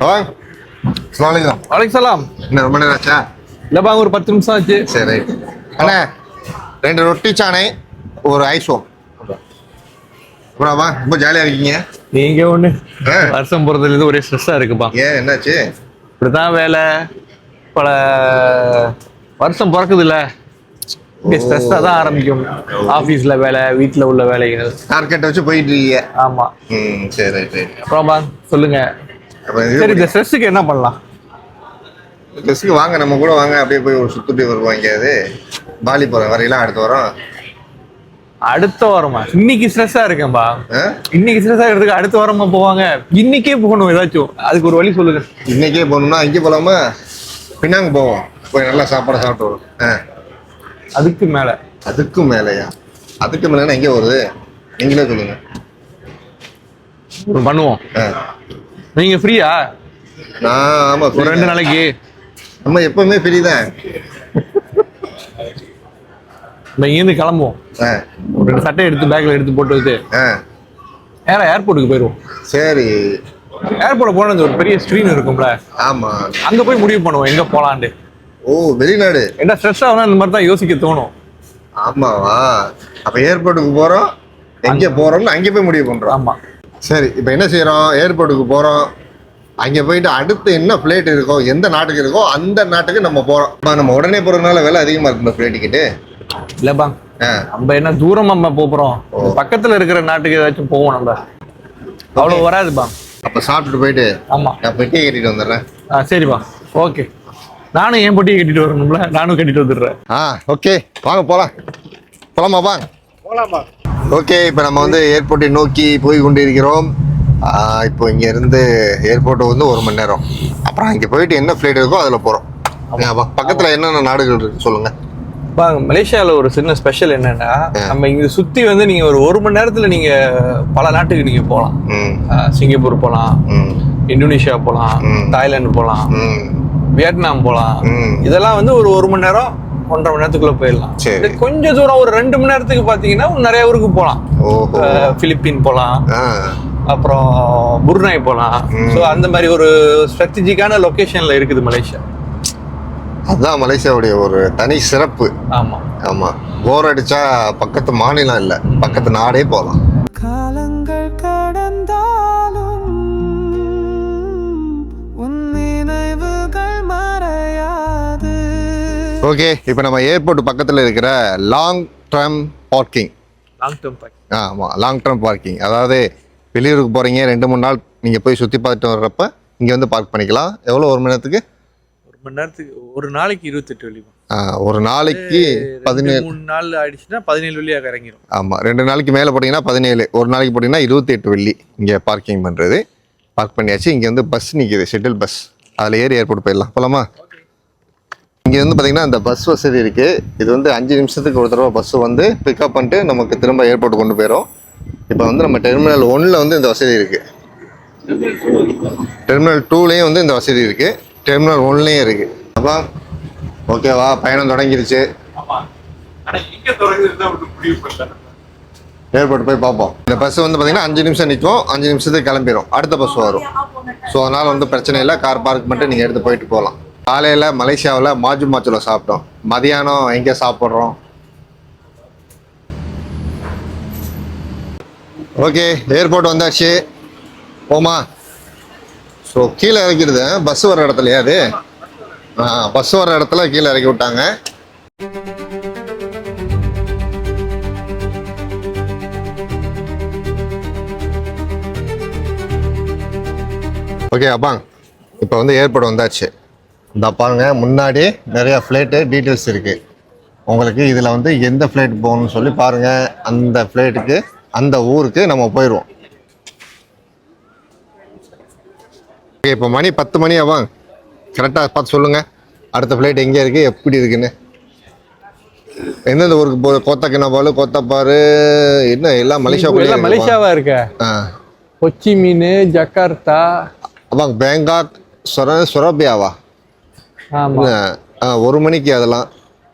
வாங்க அஸ்ஸலாமு வலைக்கம் சலாம். என்ன ரொம்ப நேரம் ஆச்சா? இல்லைப்பா ஒரு பத்து நிமிஷம் ஆச்சு? சரி. அண்ணா ரெண்டு ரொட்டி சாணை ஒரு ஐஸ் ஓம் அப்புறமா ரொம்ப ஜாலியாக இருக்கீங்க. நீங்க ஒண்ணு. வருஷம் போறதுல இருந்து ஒரே ஸ்ட்ரெஸ்ஸா இருக்குப்பா. ஏன் என்னாச்சு? இப்படிதான் வேலை. பல வருஷம் பிறக்குது இல்ல ஸ்ட்ரெஸ்ஸா தான் ஆரம்பிக்கும். ஆபீஸ்ல வேலை வீட்ல உள்ள வேலைகள். டார்கெட் வச்சு போயிட்டு இருக்கீங்க. ஆமா. ம் சரி ரைட் அப்புறமா சொல்லுங்க. சரி இந்த ஸ்ட்ரெஸ்ஸுக்கு என்ன பண்ணலாம்? ட்ரெஸ்ஸுக்கு வாங்க நம்ம கூட வாங்க அப்படியே போய் ஒரு சுத்துட்டு வருவோம் எங்கேயாவது பாலி போகிறோம் வரையெல்லாம் அடுத்த வாரம். அடுத்த வாரமா? இன்னைக்கு ஸ்ட்ரெஸ்ஸா இருக்கேன்பா? இன்னைக்கு ஸ்ட்ரெஸ் ஆகிறதுக்கு அடுத்த வாரமா போவாங்க. இன்னைக்கே போகணும் ஏதாச்சும். அதுக்கு ஒரு வழி சொல்லுங்க. இன்னைக்கே போகணும்னா அங்கே போகலாமா பின்னாங்க போவோம். போய் நல்லா சாப்பாடு சாப்பிட்டு வரும். அதுக்கு மேல. அதுக்கும் மேலேயா? அதுக்கு மேலே எங்கே வருது நீங்களே சொல்லுங்க. பண்ணுவோம். நீங்க ஃப்ரீயா நான் ஆமாம் ஒரு ரெண்டு நாளைக்கு. நம்ம எப்பவுமே ஃப்ரீ தான். நம்ம இங்கேருந்து கிளம்புவோம். ஒரு ரெண்டு சட்டை எடுத்து பேக்ல எடுத்து போட்டு வச்சு ஆ. நேரா ஏர்போர்ட்டுக்கு போயிடுவோம் சரி. ஏர்போர்ட்ல போன ஒரு பெரிய ஸ்க்ரீன் இருக்கும்ல. ஆமாம் அங்க போய் முடிவு பண்ணுவோம் எங்க போலான்ட்டு. ஓ வெளிநாடு. என்ன ஸ்ட்ரெஸ் ஆகுனா இந்த மாதிரி தான் யோசிக்க தோணும். ஆமாவா? அப்போ ஏர்போர்ட்டுக்கு போகிறோம் எங்கே போகிறோம்னு அங்கே போய் முடிவு பண்ணுறோம் ஆமா. சரி இப்போ என்ன செய்கிறோம் ஏர்போர்ட்டுக்கு போகிறோம் அங்கே போயிட்டு அடுத்து என்ன ஃப்ளைட் இருக்கோ எந்த நாட்டுக்கு இருக்கோ அந்த நாட்டுக்கு நம்ம போகிறோம் நம்ம உடனே போகிறதுனால விலை அதிகமாக இருக்குமா ஃப்ளைட் டிக்கெட்டு இல்லப்பா. ஆ. நம்ம என்ன தூரமா நம்ம போறோம்? பக்கத்துல இருக்கிற நாட்டுக்கு ஏதாச்சும் போவோம் நம்ம. அவ்வளவு வராதுப்பா. அப்போ சாப்பிட்டுட்டு போயிட்டு ஆமா. நான் பெட்டியை கட்டிட்டு வந்துடுறேன். ஆ சரிப்பா. ஓகே நானும் என் பொட்டியை கட்டிட்டு வரணும்ல. நானும் கட்டிட்டு வந்துடுறேன். ஆ ஓகே வாங்க போகலாம் போகலாமா வாங்க. போலாம்பா ஓகே இப்போ நம்ம வந்து ஏர்போர்ட்டை நோக்கி போய் கொண்டிருக்கிறோம் இப்போ இங்க இருந்து ஏர்போர்ட் வந்து ஒரு மணி நேரம். அப்புறம் இங்கே போயிட்டு என்ன ஃப்ளைட் இருக்கோ அதில் போகிறோம் பக்கத்தில் என்னென்ன நாடுகள் இருக்கு சொல்லுங்க. பா மலேசியால ஒரு சின்ன ஸ்பெஷல் என்னன்னா நம்ம இங்க சுத்தி வந்து நீங்க ஒரு ஒரு மணி நேரத்துல நீங்க பல நாட்டுக்கு நீங்க போகலாம் சிங்கப்பூர் போகலாம் இந்தோனேஷியா போகலாம். தாய்லாந்து போகலாம் ம். வியட்நாம் போகலாம் இதெல்லாம் வந்து ஒரு ஒரு மணி நேரம் ஒன்றரை மணி நேரத்துக்குள்ள போயிடலாம். சரி. கொஞ்சம் தூரம் ஒரு ரெண்டு மணி நேரத்துக்கு பாத்தீங்கன்னா நிறைய ஊருக்கு போகலாம். பிலிப்பின் போகலாம். அப்புறம் புருனாய் போகலாம். ஸோ அந்த மாதிரி ஒரு ஸ்ட்ராட்டஜிக்கான லொகேஷன்ல இருக்குது மலேசியா. அதுதான் மலேசியாவுடைய ஒரு தனி சிறப்பு. ஆமா. ஆமாம் போர் அடிச்சா பக்கத்து மாநிலம் இல்லை. பக்கத்து நாடே போகலாம். ஓகே இப்போ நம்ம ஏர்போர்ட் பக்கத்தில் இருக்கிற long term parking long term back ஆமாம் லாங் டேர்ம் பார்க்கிங் அதாவது வெளியூருக்கு போகிறீங்க ரெண்டு மூணு நாள் நீங்கள் போய் சுற்றி பார்த்துட்டு வர்றப்ப இங்கே வந்து பார்க் பண்ணிக்கலாம். எவ்வளோ ஒரு மணி நேரத்துக்கு? ஒரு மணி நேரத்துக்கு ஒரு நாளைக்கு இருபத்தெட்டு வெள்ளி ஆ, ஒரு நாளைக்கு பதினேழு மூணு நாள் ஆயிடுச்சுன்னா பதினேழு வெள்ளியாக இறங்கிடும் ஆமாம் ரெண்டு நாளைக்கு மேலே போட்டிங்கன்னா பதினேழு ஒரு நாளைக்கு போட்டிங்கன்னா இருபத்தி எட்டு வெள்ளி இங்கே பார்க்கிங் பண்ணுறது பார்க் பண்ணியாச்சு இங்கே வந்து பஸ் நிற்கிது ஷெட்டில் பஸ் அதில் ஏறி ஏர்போர்ட் போயிடலாம். போகலாமா இங்கே வந்து பார்த்திங்கன்னா இந்த பஸ் வசதி இருக்குது இது வந்து அஞ்சு நிமிஷத்துக்கு ஒரு தடவை பஸ்ஸு வந்து பிக்கப் பண்ணிட்டு நமக்கு திரும்ப ஏர்போர்ட் கொண்டு போயிடும் இப்போ வந்து நம்ம டெர்மினல் ஒன்றில் வந்து இந்த வசதி இருக்குது டெர்மினல் டூலேயும் வந்து இந்த வசதி இருக்குது டெர்மினல் ஒன்லேயும் இருக்குது அப்பா ஓகேவா பயணம் தொடங்கிருச்சு. ஏர்போர்ட் போய் பார்ப்போம். இந்த பஸ் வந்து பார்த்தீங்கன்னா அஞ்சு நிமிஷம் நிற்கும் அஞ்சு நிமிஷத்துக்கு கிளம்பிடும் அடுத்த பஸ் வரும். ஸோ அதனால் வந்து பிரச்சனை இல்லை. கார் பார்க் மட்டும் நீங்கள் எடுத்து போயிட்டு போகலாம். காலையில் மலேசியாவில் மாஜு மாச்சுல சாப்பிட்டோம். மதியானம் எங்கே சாப்பிட்றோம்? ஓகே ஏர்போர்ட் வந்தாச்சு. போமா ஸோ கீழே இறக்கிடுது. பஸ் வர இடத்துலையா அது? ஆ பஸ் வர இடத்துல கீழே இறக்கி விட்டாங்க. ஓகே அப்பாங் இப்போ வந்து ஏர்போர்ட் வந்தாச்சு. இந்த பாருங்க முன்னாடி நிறைய ஃப்ளைட்டு டீட்டெயில்ஸ் இருக்கு. உங்களுக்கு இதில் வந்து எந்த ஃப்ளைட் போகணும்னு சொல்லி பாருங்க. அந்த ஃப்ளைட்டுக்கு அந்த ஊருக்கு நம்ம போயிடுவோம் இப்போ மணி பத்து மணி ஆவாங்க கரெக்டாக பார்த்து சொல்லுங்கள் அடுத்த ஃப்ளைட் எங்கே இருக்குது எப்படி இருக்குன்னு. எந்தெந்த ஊருக்கு போ கோத்தக்கினாபாலு கோத்தப்பாரு என்ன எல்லாம் மலேசியா எல்லாம் மலேசியாவா இருக்க? கொச்சி மீன் ஜக்கார்த்தா. அப்பாங்க பேங்காக் சொர சொரபியாவா? ஒரு மணிக்கு அதெல்லாம்.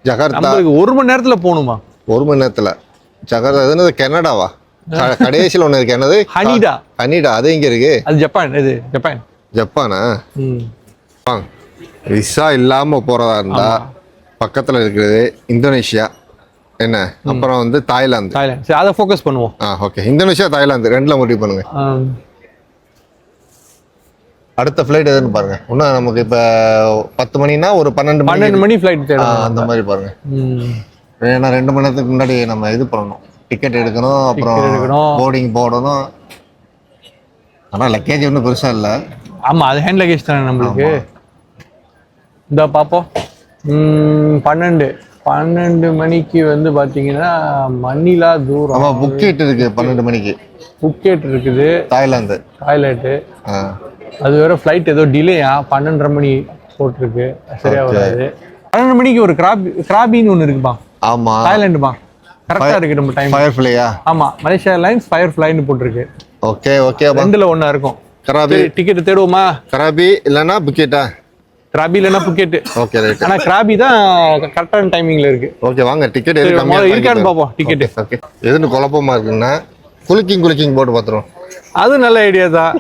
ஜகார்த்தா ஒரு மணி நேரத்துல போகணுமா? ஒரு மணி நேரத்தில். ஜகார்த்தா அது என்னது கனடாவா? கடைசியில் ஒன்று இருக்கு. என்னது? ஹனிடா. ஹனிடா அது எங்கே இருக்கு? அது ஜப்பான் இது ஜப்பான். ஜப்பானா? வாங்க விசா இல்லாமல் போகிறதா இருந்தால் பக்கத்தில் இருக்கிறது இந்தோனேஷியா. என்ன? அப்புறம் வந்து தாய்லாந்து. தாய்லாந்து. அதை ஃபோக்கஸ் பண்ணுவோம். ஆ ஓகே இந்தோனேஷியா தாய்லாந்து. ரெண்டில் முடிவு பண்ணுங்க. அடுத்த ஃப்ளைட் எதுன்னு பாருங்க. இன்னும் நமக்கு இப்போ பத்து மணினா ஒரு பன்னெண்டு பன்னெண்டு மணி ஃப்ளைட் அந்த மாதிரி பாருங்க. ஏன்னா ரெண்டு மணி நேரத்துக்கு முன்னாடி நம்ம இது பண்ணணும். டிக்கெட் எடுக்கணும் அப்புறம். போர்டிங் போடணும். ஆனால் லக்கேஜ் ஒன்றும் பெருசாக இல்லை. ஆமா அது ஹேண்ட் லக்கேஜ் தானே நம்மளுக்கு. இந்த பார்ப்போம் பன்னெண்டு. பன்னெண்டு மணிக்கு வந்து பாத்தீங்கன்னா மணிலா தூரம். ஆமாம் புக்கெட் இருக்கு பன்னெண்டு மணிக்கு. புக்கெட் இருக்குது. தாய்லாந்து டாய்லெட்டு ஆ. அது வேற ஃப்ளைட் ஏதோ டிலேயா பன்னெண்டரை மணி போட்டிருக்கு. சரியா. வராது. பன்னெண்டு மணிக்கு ஒரு கிராபி கிராபின்னு ஒன்று இருக்குப்பா. ஆமாம் தாய்லாண்டுப்பா கரெக்டாக இருக்கு நம்ம டைம் ஃபயர் ஃப்ளையா ஆமா. மலேசியா ஏர்லைன்ஸ் ஃபயர் ஃப்ளைன்னு போட்டிருக்கு ஓகே ஓகே ரெண்டுல ஒண்ணா இருக்கும். Krabi ticket தேடுவோமா? கராபி இல்லைன்னா புக்கெட்டா கிராபி இல்லைன்னா புக்கெட் ஓகே ரைட் ஆனா கிராபி தான் கரெக்டான டைமிங்ல இருக்கு. ஓகே வாங்க டிக்கெட் இருக்கான்னு பார்ப்போம் டிக்கெட் ஓகே எதுன்னு குழப்பமா இருக்குன்னா குலுக்கிங் குலுக்கிங் போட்டு பார்த்துருவோம். அது நல்ல ஐடியா தான்.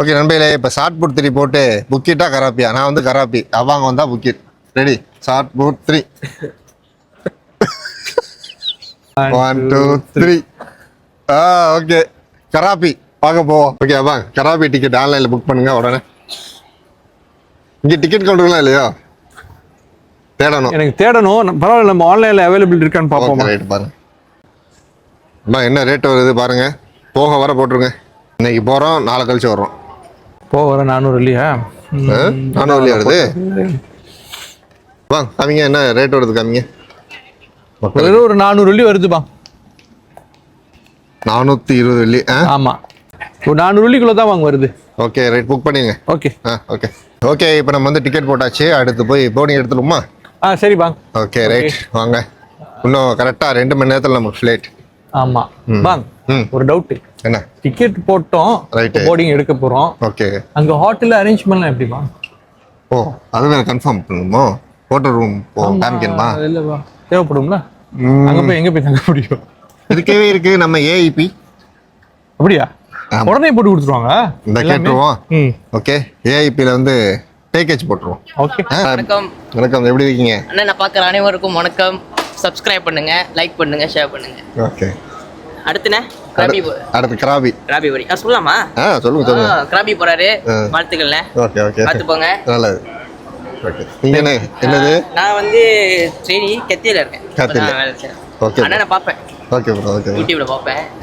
ஓகே நண்பர்களே இப்போ ஷார்ட் புட் த்ரீ போட்டு புக்கிட்டா கராப்பியா? நான் வந்து கராப்பி. அவங்க வந்தா Phuket. Ready short put three one two three ஆ ஓகே கராப்பி. வாங்க போவோம். ஓகே வாங்க. கராப்பி டிக்கெட் ஆன்லைனில் புக் பண்ணுங்க உடனே. இங்கே டிக்கெட் கவுண்டர்லாம் இல்லையோ? தேடணும். எனக்கு தேடணும். பரவாயில்ல நம்ம ஆன்லைன்ல அவைலபிள் இருக்கான்னு பார்ப்போமா? ரைட் பாருங்க. அம்மா என்ன ரேட் வருது பாருங்க. போக வர போட்டுருங்க. இன்னைக்கு போகிறோம் நாளை கழிச்சு வர்றோம். போ வர நானூறு இல்லையா? நானும் வெளியே வருது? வாங்க காமிங்க என்ன ரேட் வருது காமிங்க. வெறும் ஒரு நானூறு வெள்ளி வருதுப்பா நானூற்றி இருபது வெள்ளி ஆ? ஆமா. ஒரு நானூறு வெள்ளிக்குள்ள தான் வாங்க வருது. ஓகே ரைட் புக் பண்ணிங்க ஓகே. ஆ ஓகே. ஓகே இப்போ நம்ம வந்து டிக்கெட் போட்டாச்சு. அடுத்து போய் போர்டிங் எடுத்துருமா ஆ சரிப்பா ஓகே ரைட் வாங்க. இன்னும் கரெக்டாக ரெண்டு மணி நேரத்தில் நமக்கு ஃப்ளைட் ஆமா. வாங்க ஒரு டவுட் என்ன? டிக்கெட் போட்டோம். போர்டிங் எடுக்க போறோம். ஓகே அங்க ஹோட்டல்ல அரேஞ்ச்மெண்ட்லாம் எப்படிப்பா ஓ அது வேறு கன்ஃபார்ம் பண்ணணுமோ ஹோட்டல் ரூம் போ காமிக்கணுமா இல்லப்பா தேவைப்படும்ல? அங்க போய் எங்க போய் தங்க முடியும்? இருக்கவே இருக்கு நம்ம ஏஐபி அப்படியா? ஆமா. உடனே போட்டு கொடுத்துருவாங்க? இந்த கேட்டுருவோம். ம். ஓகே ஏஐபியில் வந்து பேக்கேஜ் போட்டுருவோம். ஓகே வணக்கம். வணக்கம் எப்படி இருக்கீங்க? அண்ணன் நான் பார்க்குற அனைவருக்கும் வணக்கம். சப்ஸ்கிரைப் பண்ணுங்க லைக் பண்ணுங்க ஷேர் பண்ணுங்க. ஓகே அடுத்துண்ணே கிராபி அடுத்து கிராபி. கிராபி ஆ சொல்லலாமா? ஆ சொல்லுங்க சொல்லுங்க. கிராபி போறாரு. வாழ்த்துக்கள்ண்ணே. Okay okay. பார்த்து போங்க நல்லது. ஓகே. என்ன என்னது? நான் வந்து ட்ரெயினி கத்தியில இருக்கேன். அண்ணனை பார்ப்பேன். Okay bro okay. யூடியூப்ல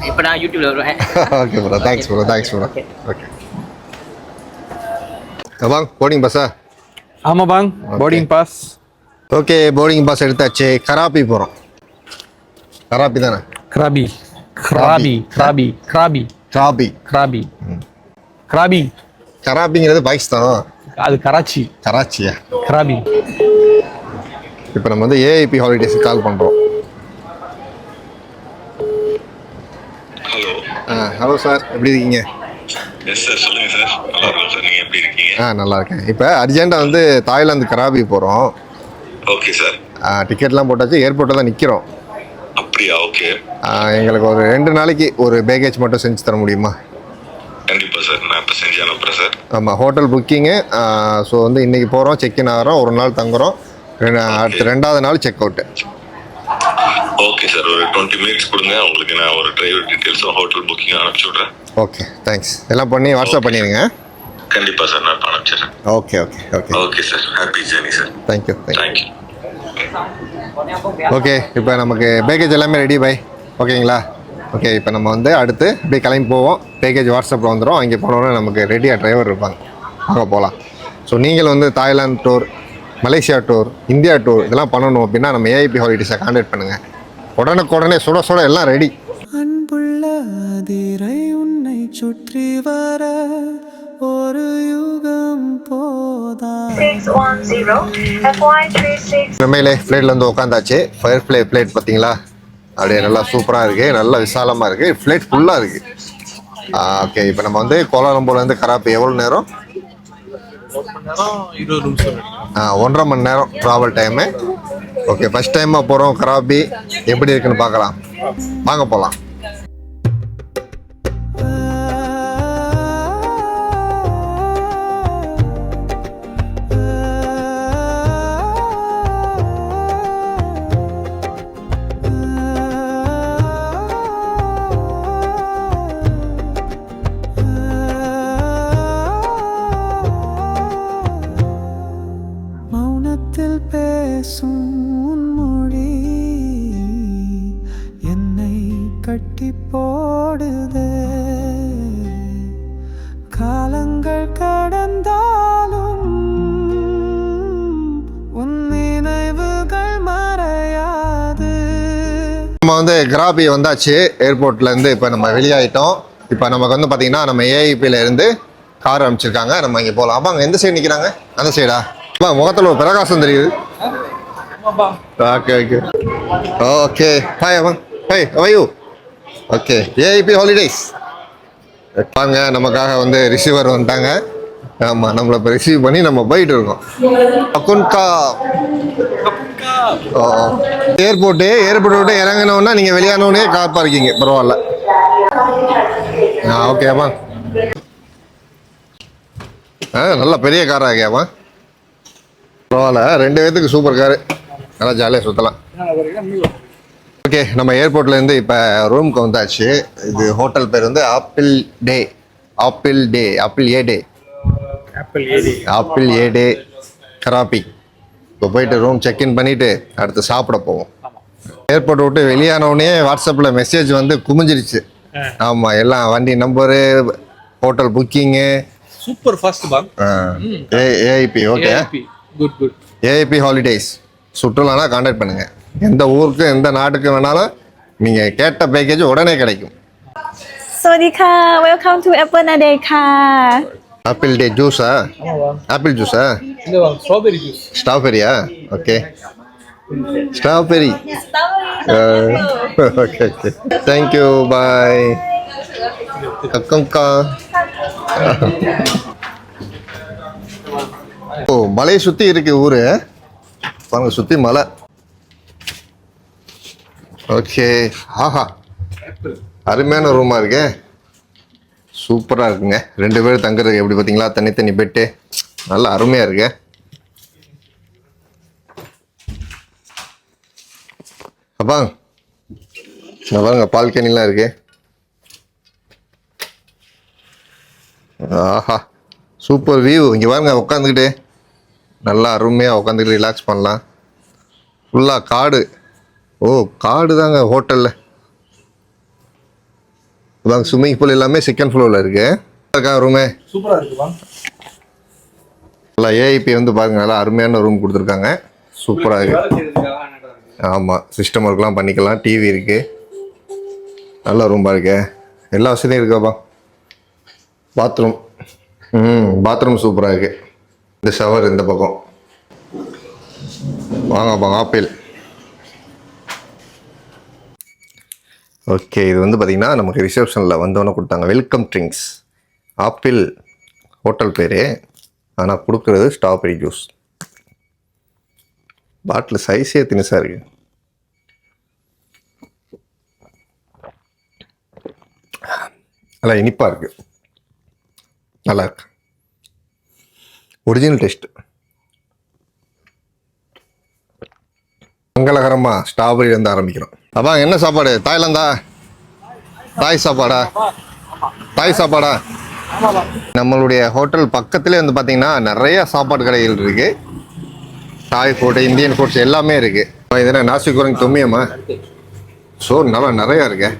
இப்போ நான் யூடியூப்ல வருவேன். Okay bro thanks bro thanks bro. Okay. வாங்க போர்டிங் பஸ்ஸா ஆமா பாங். Boarding pass okay boarding pass எடுத்தாச்சு. கராப்பி போகிறோம் கராப்பி தானே? கிராபி. கிராபி கிராபி கிராபி கிராபி கிராபி கிராபி கராப்பிங்கிறது பாகிஸ்தான் அது கராச்சி கராச்சியா கிராபி இப்போ நம்ம வந்து ஏஐபி ஹாலிடேஸ்க்கு கால் பண்ணுறோம் ஹலோ ஹலோ சார் எப்படி இருக்கீங்க? எஸ் சார் சொல்லுங்க சார் நல்லா இருக்கோம் சார் நீங்க எப்படி இருக்கீங்க? ஆ நல்லா இருக்கேன். இப்போ அர்ஜென்ட்டாக வந்து தாய்லாந்து கராபி போகிறோம் ஓகே சார் டிக்கெட்லாம் போட்டாச்சு. ஏர்போர்ட்டில் தான் நிற்கிறோம் அப்படியா? ஓகே எங்களுக்கு ஒரு ரெண்டு நாளைக்கு ஒரு பேக்கேஜ் மட்டும் செஞ்சு தர முடியுமா? கண்டிப்பா சார் நான் இப்போ செஞ்சு அனுப்புறேன் சார் ஆமாம் ஹோட்டல் புக்கிங்கு ஸோ வந்து இன்றைக்கி போகிறோம் செக்இன் ஆகிறோம் ஒரு நாள் தங்குறோம். அடுத்த ரெண்டாவது நாள் செக் அவுட்டு ஓகே சார் ஒரு டுவெண்ட்டி மினிட்ஸ் கொடுங்க. உங்களுக்கு நான் ஒரு டிரைவர் டீட்டெயில்ஸும் ஹோட்டல் புக்கிங் அனுப்பிச்சு விட்றேன். ஓகே தேங்க்ஸ் எல்லாம் பண்ணி வாட்ஸ்அப் பண்ணிடுங்க. கண்டிப்பா சார் நான் அனுப்பிச்சிடுறேன். Okay okay okay okay sir happy journey sir thank you thank you okay இப்போ நமக்கு பேக்கேஜ் எல்லாமே ரெடி பை ஓகேங்களா ஓகே இப்போ நம்ம வந்து அடுத்து இப்படி கிளம்பி போவோம். பேக்கேஜ் வாட்ஸ்அப்பில் வந்துடும் அங்கே போனோன்னா நமக்கு ரெடியாக டிரைவர் இருப்பாங்க. அங்கே போகலாம் ஸோ நீங்கள் வந்து Thailand tour Malaysia tour India tour இதெல்லாம் பண்ணணும் அப்படின்னா நம்ம ஏஐபி ஹாலிடேஸை கான்டாக்ட் பண்ணுங்கள் உடனுக்குடனே சுட சுட எல்லாம் ரெடி அன்புள்ள அதிரை உன்னை சுற்றி வர ஒரு யுகம் போதா? 610 FY36 உண்மையிலே உட்காந்தாச்சு ஃபயர் ஃப்ளை ஃப்ளைட் பார்த்தீங்களா? அப்படியே நல்லா சூப்பராக இருக்குது நல்லா விசாலமாக இருக்குது ஃப்ளைட் ஃபுல்லாக இருக்குது ஓகே இப்போ நம்ம வந்து கோலாலம்பூர்லேருந்து கராப்பி எவ்வளோ நேரம்? ஆ ஒன்றரை மணி நேரம் ட்ராவல் டைமு ஓகே ஃபஸ்ட் டைமாக போகிறோம் கராப்பி. எப்படி இருக்குன்னு பார்க்கலாம். வாங்க போகலாம் நம்ம வந்து கிராபி வந்தாச்சு ஏர்போர்ட்லேருந்து இப்போ நம்ம வெளியாயிட்டோம். இப்போ நமக்கு வந்து பார்த்தீங்கன்னா நம்ம ஏஐபியில் இருந்து கார் அனுப்பிச்சிருக்காங்க. நம்ம இங்கே போகலாம் அப்பா அங்கே எந்த சைடு நிற்கிறாங்க அந்த சைடா அப்பா முகத்தில் ஒரு பிரகாசம் தெரியுது. ஓகே ஓகே ஓகே ஹாய் அவன் hi how are you okay AIP holidays வாங்க நமக்காக வந்து ரிசீவர் வந்துட்டாங்க. ஆமாம் நம்மளை இப்போ ரிசீவ் பண்ணி நம்ம போயிட்டு இருக்கோம். அக்குன்கா. ஏர்போர்ட்டு ஏர்போர்ட் விட்டு இறங்கினோன்னா நீங்கள் வெளியானோடனே கார் பார்க்கிங்க பரவாயில்ல. ஆ ஓகேம்மா ஆ நல்ல பெரிய காராக இருக்கியாம்மா பரவாயில்ல. ரெண்டு பேர்த்துக்கு சூப்பர் காரு நல்லா ஜாலியாக சுற்றலாம் ஓகே நம்ம ஏர்போர்ட்லேருந்து இப்போ ரூமுக்கு வந்தாச்சு. இது ஹோட்டல் பேர் வந்து Apple day Apple day Apple a day Apple a day Krabi இப்போ போயிட்டு ரூம் செக்இன் பண்ணிவிட்டு அடுத்து சாப்பிட போவோம் ஏர்போர்ட் விட்டு வெளியானவுடனே வாட்ஸ்அப்பில் மெசேஜ் வந்து குமிஞ்சிருச்சு ஆமாம் எல்லாம் வண்டி number hotel booking super fast பாங் AIP okay good good AIP holidays சுற்றுலானா contact பண்ணுங்கள் எந்த ஊருக்கு எந்த நாட்டுக்கு வேணாலும் நீங்கள் கேட்ட பேக்கேஜ் உடனே கிடைக்கும் สวัสดีค่ะ welcome to Apple a Day ค่ะ Apple day ஜூஸா ஆப்பிள் ஜூஸா strawberry juice ஸ்ட்ராபெரியா okay strawberry okay okay thank you bye அக்கம்கா ஓ மலையை சுற்றி இருக்கு ஊர் பாருங்க சுற்றி மலை. ஓகே ஆஹா. அருமையான ரூமாக இருக்கே. சூப்பராக இருக்குங்க. ரெண்டு பேரும் தங்குறதுக்கு எப்படி பார்த்தீங்களா தனித்தனி பெட்டு நல்லா அருமையாக இருக்கு. அப்பா நான் பாருங்க பால்கனிலாம் இருக்கு. ஆஹா சூப்பர் வியூ இங்கே பாருங்க உட்காந்துக்கிட்டு நல்லா அருமையாக உட்காந்துக்கிட்டு ரிலாக்ஸ் பண்ணலாம். ஃபுல்லாக காடு. ஓ காடு தாங்க ஹோட்டலில் அதாங்க ஸ்விம்மிங் பூல் எல்லாமே செகண்ட் ஃப்ளோரில் இருக்கு. இருக்கா ரூமே சூப்பரா இருக்கு பாங் நல்லா ஏஐபி வந்து பாருங்க நல்லா அருமையான ரூம் கொடுத்துருக்காங்க. சூப்பராக இருக்கு. ஆமாம் சிஸ்டம் ஒர்க்லாம் பண்ணிக்கலாம் டிவி இருக்கு. நல்ல ரூமாக இருக்கு. எல்லா வசதியும் இருக்காப்பா பாத்ரூம் ம் பாத்ரூம் சூப்பராக இருக்கு. இந்த ஷவர் இந்த பக்கம். வாங்கப்பா ஆப்பிள். ஓகே இது வந்து பார்த்திங்கன்னா நமக்கு ரிசப்ஷனில் வந்தோன்னே கொடுத்தாங்க. வெல்கம் ட்ரிங்க்ஸ் ஆப்பிள் ஹோட்டல் பேர் ஆனால் கொடுக்குறது ஸ்ட்ராபெரி ஜூஸ் பாட்டில் சைஸே தினுசாக இருக்குது நல்லா இனிப்பாக இருக்குது நல்லா இருக்கு. ஒரிஜினல் டேஸ்ட் மங்களகரமாக ஸ்ட்ராபெரியிலேருந்து ஆரம்பிக்கிறோம். அப்பா என்ன சாப்பாடு? தாய்லாந்தா? தாய் சாப்பாடா? தாய் சாப்பாடா? நம்மளுடைய ஹோட்டல் பக்கத்துலேயே வந்து பார்த்தீங்கன்னா நிறைய சாப்பாடு கடைகள் இருக்கு. தாய் ஃபுட்டு இந்தியன் ஃபுட்ஸ் எல்லாமே இருக்கு. இப்போ இது என்ன நாசி குரங்கு தொம்மியம்மா? ஸோ நல்லா நிறையா இருக்கு.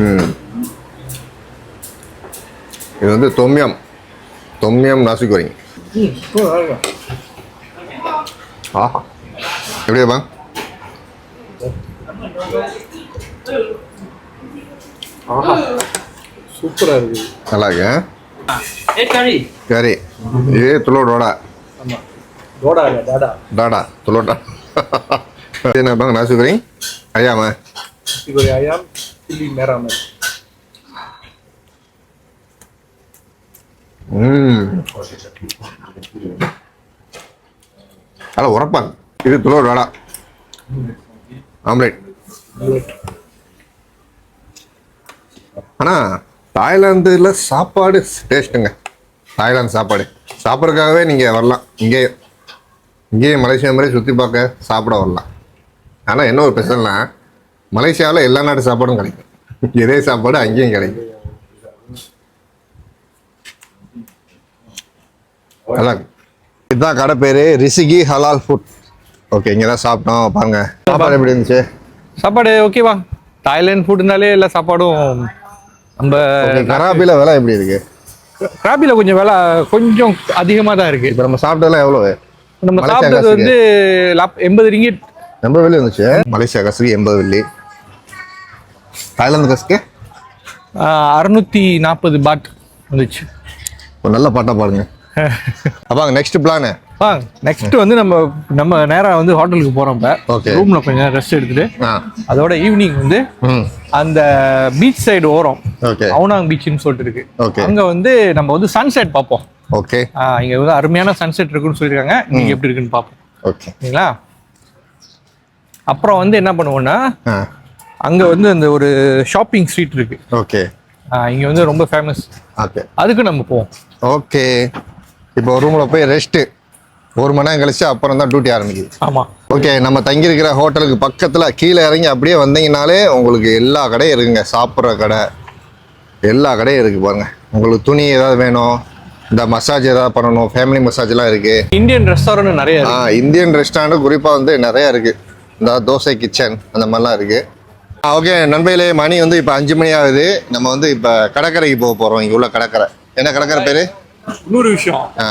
ம். இது வந்து தொம்மியம். தொம்மியம் நாசி குரங்கு ஆஹா. எப்படியாப்பா? சூப்பரா இருக்கு. நல்லா இருக்கு ஏ கறி. ஆமா. டோடா இல்ல டாடா டாடா துளோட்டா என்ன பாங்க நாசி குரங்கு ஐயாமா? இது ஐயாம் சில்லி மேராமன் ம். நல்லா உரப்பாங்க இது துளோட வடா. ஆம்லேட். ஆனால் தாய்லாந்துல சாப்பாடு டேஸ்ட்டுங்க தாய்லாந்து சாப்பாடு. சாப்பிட்றதுக்காகவே நீங்கள் வரலாம். இங்கே இங்கேயே மலேசியா மாதிரி சுற்றி பார்க்க சாப்பிட வரலாம். ஆனால் என்ன ஒரு பிரச்சனைனா மலேசியாவில் எல்லா நாட்டு சாப்பாடும் கிடைக்கும். இதே சாப்பாடு அங்கேயும் கிடைக்கும். அதான். இதுதான் கடை பேர். ரிசிகி ஹலால் ஃபுட் ஓகே இங்கே தான் சாப்பிட்டோம். பாருங்க. சாப்பாடு எப்படி இருந்துச்சு? சாப்பாடு ஓகேவா தாய்லாந்து ஃபுட்னாலே எல்லா சாப்பாடும் நம்ம ஓகே கராபியில் விலை எப்படி இருக்கு? கிராபில கொஞ்சம் விலை கொஞ்சம் அதிகமாக தான் இருக்கு. இப்போ நம்ம சாப்பிட்டதெல்லாம் எவ்வளோ நம்ம சாப்பிட்டது. வந்து எண்பது ரிங்கிட். எண்பது வெள்ளி வந்துச்சு. மலேசியா கசுக்கு எண்பது வெள்ளி. தாய்லாந்து கசுக்கு? அறுநூத்தி நாற்பது பாட் வந்துச்சு. ஒரு நல்ல பாட்டா பாடுங்க அப்பாங்க நெக்ஸ்ட் பிளானு வாங்க நெக்ஸ்ட் வந்து நம்ம நம்ம நேரா வந்து ஹோட்டலுக்கு போறோம் Okay. ரூம்ல கொஞ்ச நேரம் ரெஸ்ட் எடுத்துட்டு ஆ. அதோட ஈவினிங் வந்து அந்த பீச் சைடு ஓரம் ஓகே அவுனாங் பீச்னு சொல்லிட்டு இருக்கு. அங்க வந்து நம்ம வந்து சன்செட் பார்ப்போம். ஓகே ஆ, இங்க வந்து அருமையான சன்செட் இருக்குன்னு சொல்லியிருக்காங்க. நீங்க எப்படி இருக்குன்னு பார்ப்போம். ஓகே சரிங்களா? அப்புறம் வந்து என்ன பண்ணுவோம்னா ஆ. அங்க வந்து அந்த ஒரு ஷாப்பிங் ஸ்ட்ரீட் இருக்கு. ஓகே ஆ, இங்க வந்து ரொம்ப ஃபேமஸ் ஓகே அதுக்கு நம்ம போவோம். ஓகே இப்போ ரூமில் போய் ரெஸ்ட்டு ஒரு மணி நேரம் கழிச்சு அப்புறம் தான் டியூட்டி ஆரம்பிக்குது. ஆமா. ஓகே நம்ம தங்கியிருக்கிற ஹோட்டலுக்கு பக்கத்தில் கீழே இறங்கி அப்படியே வந்தீங்கனாலே உங்களுக்கு எல்லா கடையும் இருக்குங்க. சாப்பிட்ற கடை. எல்லா கடையும் இருக்குது பாருங்க. உங்களுக்கு துணி ஏதாவது வேணும்? இந்த மசாஜ் ஏதாவது பண்ணணும்? ஃபேமிலி மசாஜ்லாம் இருக்குது இந்தியன் ரெஸ்டாரண்ட் நிறைய ஆ இந்தியன் ரெஸ்டாரண்ட் குறிப்பாக வந்து நிறையா இருக்குது இந்த தோசை கிச்சன் அந்த மாதிரிலாம் இருக்குது ஓகே நண்பர்களே மணி வந்து இப்போ அஞ்சு மணி ஆகுது. நம்ம வந்து இப்போ கடற்கரைக்கு போக போகிறோம் இங்கே உள்ள கடற்கரை. என்ன கடற்கரை பேர்? இன்னொரு விஷயம். ஆ.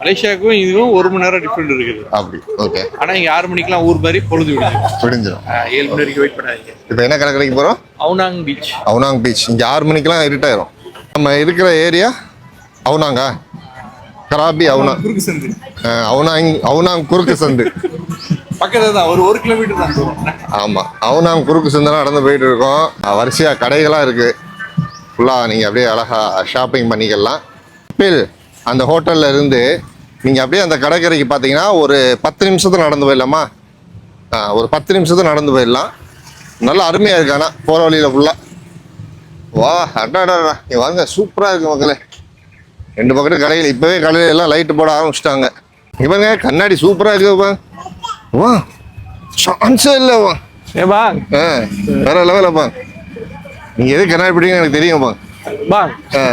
மலேசியாவுக்கும் இதுவும் ஒரு மணி நேரம் டிஃப்ரெண்ட் இருக்குது. அப்படி ஓகே ஆனா இங்க ஆறு மணிக்கெல்லாம் ஊர் மாதிரி பொழுது விடுது விடிஞ்சிடும் ஏழு மணி வரைக்கும் வெயிட் பண்ணாதீங்க. இப்போ என்ன கடற்கரைக்கு போகிறோம் அவுனாங் பீச் அவுனாங் பீச் இங்கே ஆறு மணிக்கெலாம் இருட்டாயிரும் நம்ம இருக்கிற ஏரியா அவுனாங்கா? கராபி அவுனா குறுக்கு சந்து. அவுனாங் அவுனாங் குறுக்கு சந்து. பக்கத்துல தான் ஒரு ஒரு கிலோமீட்டர் தான் தூரம். ஆமாம் அவனாம் குறுக்கு சந்தெல்லாம் நடந்து போயிட்டு இருக்கோம். வரிசையாக கடைகளாக இருக்குது ஃபுல்லாக நீங்கள் அப்படியே அழகாக ஷாப்பிங் பண்ணிக்கலாம். பில் அந்த ஹோட்டலில் இருந்து நீங்கள் அப்படியே அந்த கடற்கரைக்கு பார்த்தீங்கன்னா ஒரு பத்து நிமிஷத்துல நடந்து போயிடலாமா? ஆ ஒரு பத்து நிமிஷத்துல நடந்து போயிடலாம். நல்லா அருமையாக இருக்கு ஆனால் போகிற வழியில் ஃபுல்லாக வா அடாடா இங்கே வாங்க சூப்பராக இருக்கு மக்களே. ரெண்டு பக்கத்து கடைகள் இப்போவே கடையில எல்லாம் லைட்டு போட ஆரம்பிச்சிட்டாங்க. இங்கே பாருங்க கண்ணாடி சூப்பராக இருக்கு வா. சான்ஸே இல்லை வா. ஏபா ஆ வேற லெவலப்பா நீங்க எது கண்ணாடி பிடிங்க எனக்கு தெரியும்ப்பா பா ஆ.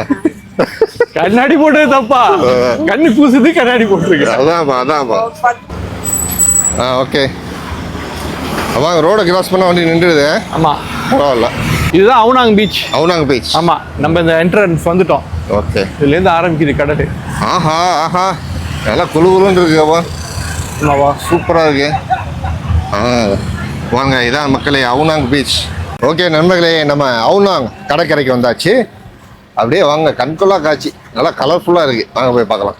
கண்ணாடி போட்டது தப்பா. கண்ணு கூசுது கண்ணாடி போட்டுருக்கு. அதான்ப்பா அதான்ப்பா ஆ ஓகே. வாங்க ரோடை கிராஸ் பண்ண வண்டி நின்றுடுது ஆமா. பரவாயில்ல. இதுதான் அவுனாங் பீச் அவனாங்க பீச் ஆமா நம்ம இந்த என்ட்ரன்ஸ் வந்துட்டோம். ஓகே. இதுல இருந்து ஆரம்பிக்குது கடல். ஆஹா ஆஹா. நல்லா குழு குழுன்னு இருக்குப்பா ஆமாவா? சூப்பராக இருக்கு. ஆ வாங்க இதான் மக்களே அவுனாங் பீச் ஓகே நண்பர்களே நம்ம அவுனாங் கடற்கரைக்கு வந்தாச்சு. அப்படியே வாங்க கண்கொள்ளா காட்சி. நல்லா கலர்ஃபுல்லாக இருக்கு. வாங்க போய் பார்க்கலாம்.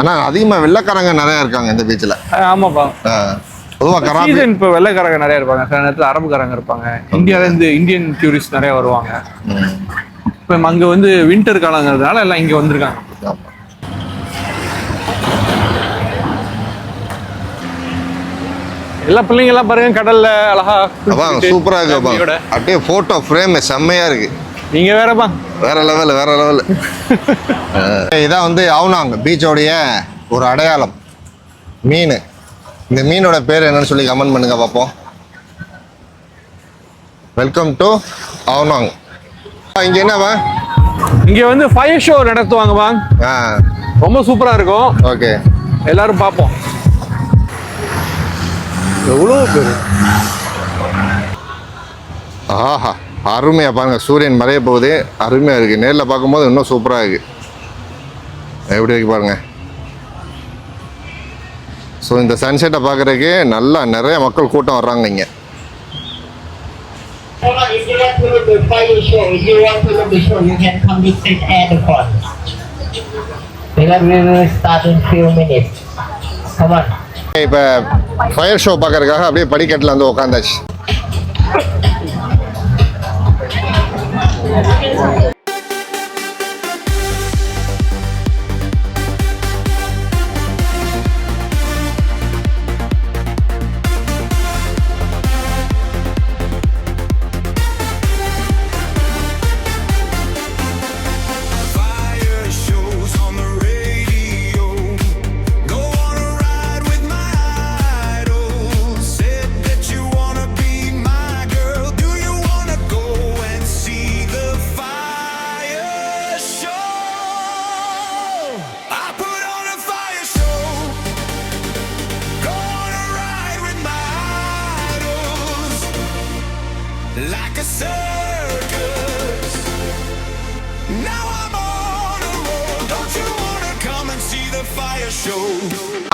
ஆனால் அதிகமாக வெள்ளைக்காரங்க நிறையா இருக்காங்க இந்த பீச்சில் ஆமாப்பா. பொதுவாக கராபி இப்போ வெள்ளைக்காரங்க நிறைய இருப்பாங்க. சில நேரத்தில் அரபுக்காரங்க இருப்பாங்க. இந்தியால இருந்து இந்தியன் டூரிஸ்ட் நிறைய வருவாங்க. இப்போ அங்க வந்து வின்டர் காலங்கிறதுனால எல்லாம் இங்க வந்திருக்காங்க. ஆமா. எல்லா பிள்ளைங்க எல்லாம் பாருங்க கடல்ல அழகா அதான் சூப்பராக இருக்கு. அப்படியே ஃபோட்டோ ஃப்ரேம் செம்மையாக இருக்கு. நீங்க வேறப்பா. வேற லெவல் வேற லெவல் இதான் வந்து அவனாங்க பீச்சோடைய ஒரு அடையாளம். மீன். இந்த மீனோட பேர் என்னன்னு சொல்லி கமெண்ட் பண்ணுங்க பார்ப்போம். வெல்கம் டு அவனாங் இங்க என்னவா? இங்க வந்து ஃபயர் ஷோ நடத்துவாங்கப்பா. ரொம்ப சூப்பரா இருக்கும். ஓகே எல்லாரும் பார்ப்போம். எவ்வளோ பேர் ஆஹா அருமையா பாருங்க சூரியன் மறைய போகுது அருமையா இருக்கு நேர்ல பார்க்கும்போது இன்னும் சூப்பரா இருக்கு எப்படி இருக்கு பாருங்க ஸோ இந்த சன்செட்டை பார்க்கறதுக்கு நல்லா நிறைய மக்கள் கூட்டம் வர்றாங்க இங்கே. Because we will start in few minutes. Come on. இப்போ ஃபயர் ஷோ பார்க்கறதுக்காக அப்படியே படிக்கட்டில் வந்து உட்காந்தாச்சு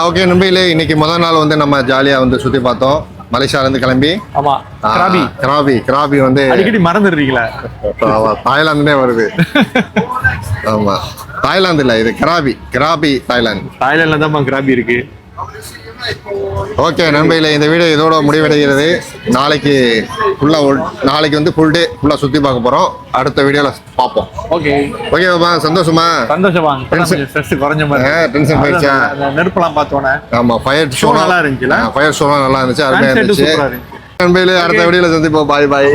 ஓகே நண்பர்களே இன்னைக்கு முதல் நாள் வந்து நம்ம ஜாலியாக வந்து சுற்றி பார்த்தோம். மலேசியால இருந்து கிளம்பி. ஆமா கிராபி. கிராபி கிராபி வந்து அடிக்கடி மறந்துடுறீங்களா? தாய்லாந்துனே வருது. ஆமா. தாய்லாந்து இல்ல இது கிராபி கிராபி தாய்லாந்து. தாய்லாந்துல தான் கிராபி இருக்கு. ஓகே நண்பர்களே இந்த வீடியோ இதோட முடிவடைகிறது. நாளைக்கு ஃபுல்லாக நாளைக்கு வந்து ஃபுல் டே ஃபுல்லாக சுற்றி பார்க்க போகிறோம் அடுத்த வீடியோவில் பார்ப்போம். ஓகே. ஓகேவாம்மா சந்தோஷமா? சந்தோஷமா ஸ்ட்ரெஸ் குறைஞ்ச மாதிரி. tension போயிடுச்சா? நெருப்பெல்லாம் பார்த்தோன்னே. ஆமா ஃபயர் ஷோ நல்லா இருந்துச்சுல? ஃபயர் ஷோலாம் நல்லா இருந்துச்சு அருமையாக இருந்துச்சு. இருந்துச்சு. அடுத்த வீடியோவில் சந்திப்போம். பாய் பாய்